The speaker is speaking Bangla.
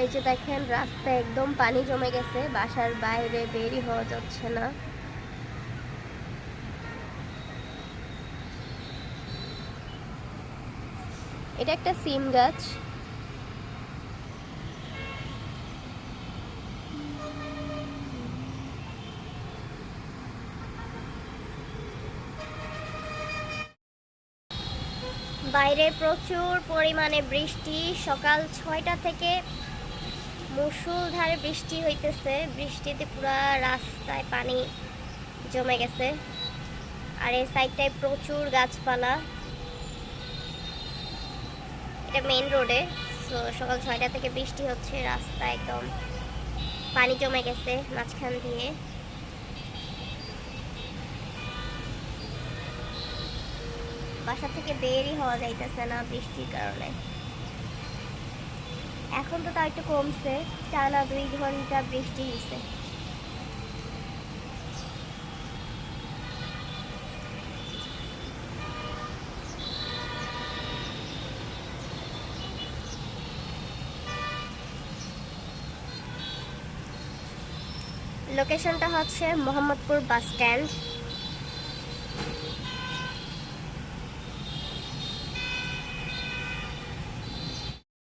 এই যে দেখেন রাস্তায় একদম পানি জমে গেছে, বাসার বাইরে বেরি হওয়া যাচ্ছে না। এটা একটা সিম গাছ। বাইরে প্রচুর পরিমাণে বৃষ্টি, সকাল ছয়টা থেকে মুসুলধারে বৃষ্টি হইতেছে। বৃষ্টিতে পুরা রাস্তায় পানি জমে গেছে। আর এই সাইডটায় প্রচুর গাছপালা। এটা মেইন রোডে সো সকাল ছয়টা থেকে বৃষ্টি হচ্ছে রাস্তা একদম পানি জমে গেছে মাঝখান দিয়ে। বাসা থেকে বেরই হওয়া যাইতেছে না বৃষ্টির কারণে। এখন তো তাও একটু কমছে, টানা দুই ঘণ্টা বৃষ্টি হয়েছে। লোকেশনটা হচ্ছে মোহাম্মদপুর বাস স্ট্যান্ড।